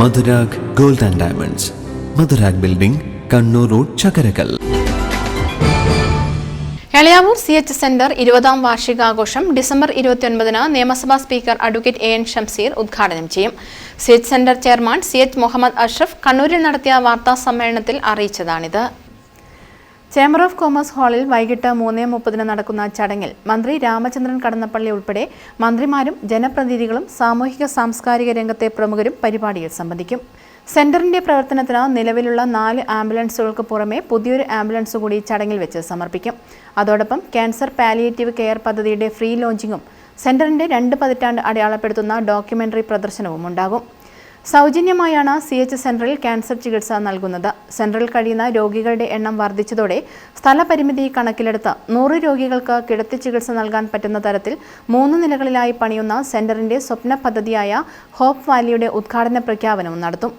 Madhurag gold and diamonds. Madhurag building Kannur road Chakarakkal. Elayavoor C H centre ഇരുപതാം വാർഷികാഘോഷം December ഇരുപത്തിയൊൻപതിന് നിയമസഭാ speaker advocate A N Shamseer ഉദ്ഘാടനം ചെയ്യും. C H centre chairman C H Muhammad Ashraf കണ്ണൂരിൽ നടത്തിയ വാർത്താ സമ്മേളനത്തിൽ അറിയിച്ചതാണിത്. ചേംബർ ഓഫ് കോമേഴ്സ് ഹാളിൽ വൈകിട്ട് മൂന്ന് മുപ്പതിന് നടക്കുന്ന ചടങ്ങിൽ മന്ത്രി രാമചന്ദ്രൻ കടന്നപ്പള്ളി ഉൾപ്പെടെ മന്ത്രിമാരും ജനപ്രതിനിധികളും സാമൂഹിക സാംസ്കാരിക രംഗത്തെ പ്രമുഖരും പരിപാടിയിൽ സംബന്ധിക്കും. സെന്ററിന്റെ പ്രവർത്തനത്തിന് നിലവിലുള്ള നാല് ആംബുലൻസുകൾക്ക് പുറമെ പുതിയൊരു ആംബുലൻസ് കൂടി ചടങ്ങിൽ വെച്ച് സമർപ്പിക്കും. അതോടൊപ്പം ക്യാൻസർ പാലിയേറ്റീവ് കെയർ പദ്ധതിയുടെ ഫ്രീ ലോഞ്ചിങ്ങും സെന്ററിന്റെ രണ്ട് പതിറ്റാണ്ട് അടയാളപ്പെടുത്തുന്ന ഡോക്യുമെന്ററി പ്രദർശനവും ഉണ്ടാകും. സൗജന്യമായാണ് സി എച്ച് സെന്ററിൽ ക്യാൻസർ ചികിത്സ നൽകുന്നത്. സെന്ററിൽ കഴിയുന്ന രോഗികളുടെ എണ്ണം വർദ്ധിച്ചതോടെ സ്ഥലപരിമിതി കണക്കിലെടുത്ത് നൂറ് രോഗികൾക്ക് കിടത്തി ചികിത്സ നൽകാൻ പറ്റുന്ന തരത്തിൽ മൂന്ന് നിലകളിലായി പണിയുന്ന സെന്ററിന്റെ സ്വപ്ന പദ്ധതിയായ ഹോപ്പ് വാലിയുടെ ഉദ്ഘാടന പ്രഖ്യാപനവും നടത്തും.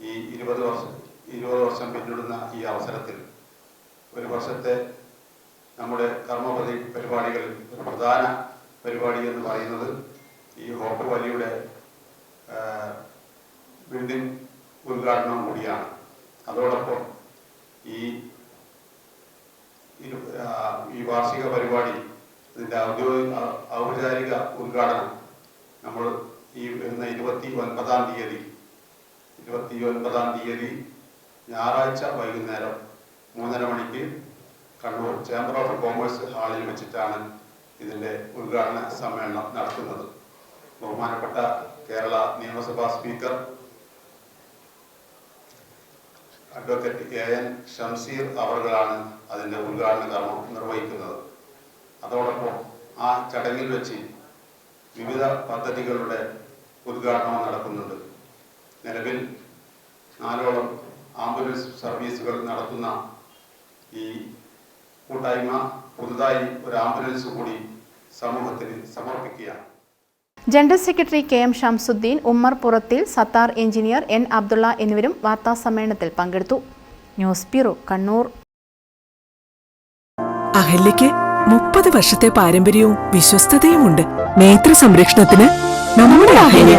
ഈ ഇരുപത് വർഷം ഇരുപത് വർഷം ഈ അവസരത്തിൽ ഒരു വർഷത്തെ നമ്മുടെ കർമ്മപതി പരിപാടികളിൽ പ്രധാന പരിപാടി എന്ന് പറയുന്നത് ഈ ഹോപ്പ് വലിയുടെ ബിൽഡിംഗ് ഉദ്ഘാടനം കൂടിയാണ്. അതോടൊപ്പം ഈ ഈ വാർഷിക പരിപാടി ഇതിന്റെ ഔദ്യോഗിക ഔപചാരിക ഉദ്ഘാടനം നമ്മൾ ഈ വരുന്ന ഇരുപത്തി ഒൻപതാം തീയതി ഇരുപത്തി ഒൻപതാം തീയതി ഞായറാഴ്ച വൈകുന്നേരം മൂന്നര മണിക്ക് കണ്ണൂർ ചേംബർ ഓഫ് കോമേഴ്സ് ഹാളിൽ വെച്ചിട്ടാണ് ഇതിന്റെ ഉദ്ഘാടന സമ്മേളനം നടത്തുന്നത് ബഹുമാനപ്പെട്ട കേരള നിയമസഭാ speaker advocate A N Shamseer അവറുകളാണ് അതിന്റെ ഉദ്ഘാടന കർമ്മം നിർവഹിക്കുന്നത്. അതോടൊപ്പം ആ ചടങ്ങിൽ വെച്ച് വിവിധ പദ്ധതികളുടെ ഉദ്ഘാടനം നടക്കുന്നുണ്ട്. നിലവിൽ നാലോളം ആംബുലൻസ് സർവീസുകൾ നടത്തുന്ന ഈ കൂട്ടായ്മ പുതുതായി ഒരു ആംബുലൻസ് കൂടി സമൂഹത്തിന് സമർപ്പിക്കുകയാണ്. General secretary K M Shamsuddin Ummer Purathil Sathar engineer N Abdulla എന്നിവരും വാർത്താസമ്മേളനത്തിൽ പങ്കെടുത്തു. News bureau Kannur. അഹല്യയ്ക്ക് മുപ്പത് വർഷത്തെ പാരമ്പര്യവും വിശ്വസ്തതയുമുണ്ട്. നേത്ര സംരക്ഷണത്തിന് നമ്മുടെ അഹല്യ.